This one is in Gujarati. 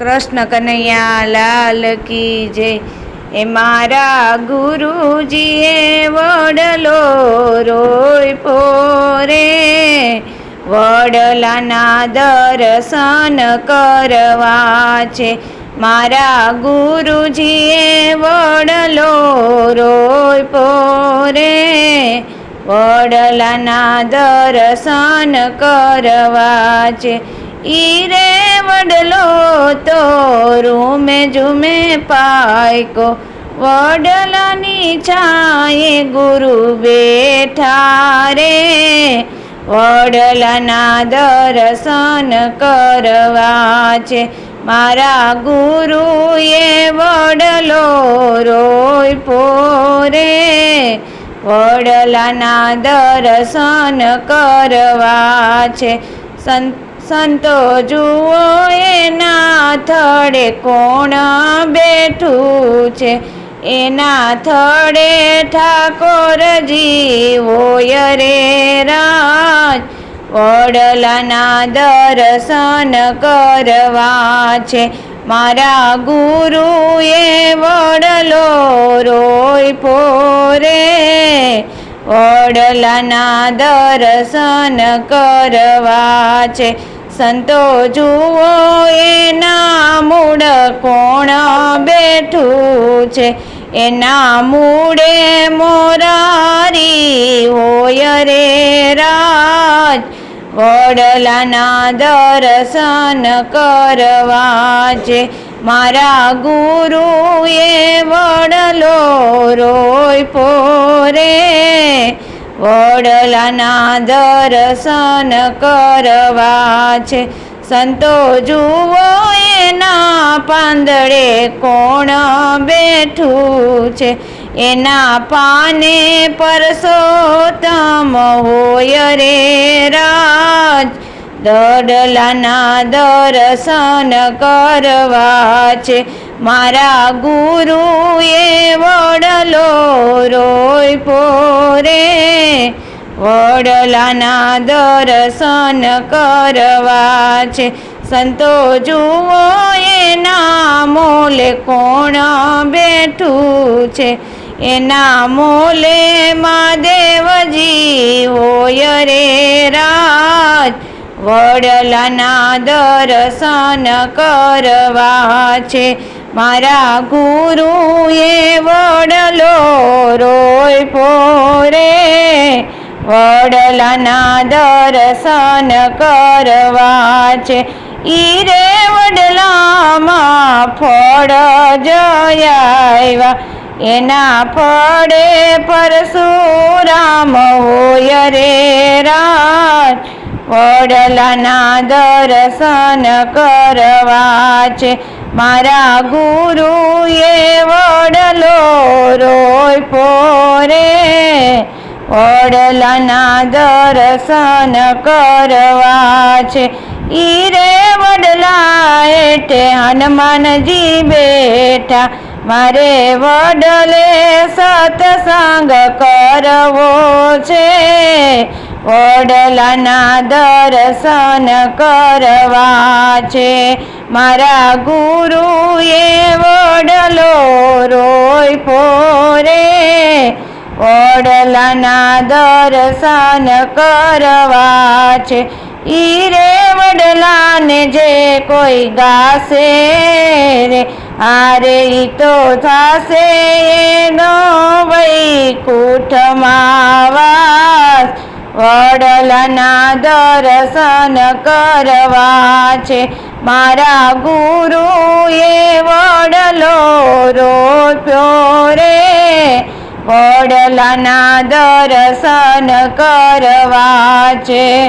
કૃષ્ણ કનૈયા લાલ કી જય. એ મારા ગુરુજીએ વડલો રોય પોરે. વડલાના દર્શન કરવા છે. મારા ગુરુજીએ વડલો રોય પોરે. વડલાના દર્શન કરવા છે. ઈ રે વડલો તો રૂમે ઝુમે પાયકો. વડલાની છાએ ગુરુ બેઠા રે. વડલાના દર્શન કરવા છે. મારા ગુરુએ વડલો રોય પોરે. વડલાના દર્શન કરવા છે. સંત સંતો જુઓ એના થડે કોણ બેઠું છે? એના થડે ઠાકોરજી હોય રે રાજ. વડલાના દર્શન કરવા છે. મારા ગુરુએ વડલો રોય પોરે. વડલાના દર્શન કરવા છે. સંતો જુઓ એના મૂળ કોણ બેઠું છે? એના મૂળે મોરારી હોય રે રાજ. વડલાના દર્શન કરવા છે મારા ગુરુએ વડલો રોય પોરે વડલાના દર્શન કરવા છે. સંતો જુઓ એના પાંદડે કોણ બેઠું છે. એના પાને પરસોત્તમ હોય રે રાજ. દડલાના દર્શન કરવા છે. મારા ગુરુએ વડલો રોય પોરે વડલાના દર્શન કરવા છે. સંતો જુઓ એના મોલે કોણ બેઠું છે. એના મોલે મહાદેવજી હોય રે રાજ. વડલાના દર્શન કરવા છે. મારા ગુરુએ વડલો રોય પોરે વડલાના દર્શન કરવા છે. ઈ રે વડલામાં ફળ જયાવ્યા એના ફળે પરશુરામ હોય રે રાજ. વડલાના દર્શન કરવા છે મારા ગુરુએ વડલો રોય પોરે. વડલાના દર્શન કરવા છે ઈરે વડલા એઠે હનુમાનજી બેઠા. મારે વડલે સત્સંગ કરવો છે. વડલાના દર્શન કરવા છે. મારા ગુરુએ વડલો રોય પોરે ઓડલાના દર્શન કરવા છે. ઈ રે વડલાને જે કોઈ ગાશે રે. આરે ઈ તો થાશે એનો વૈકુંઠમાં વાસ વડલાના દર્શન કરવા છે. મારા ગુરુએ વડલો રોપ્યો રે. વડલાના દર્શન કરવા છે.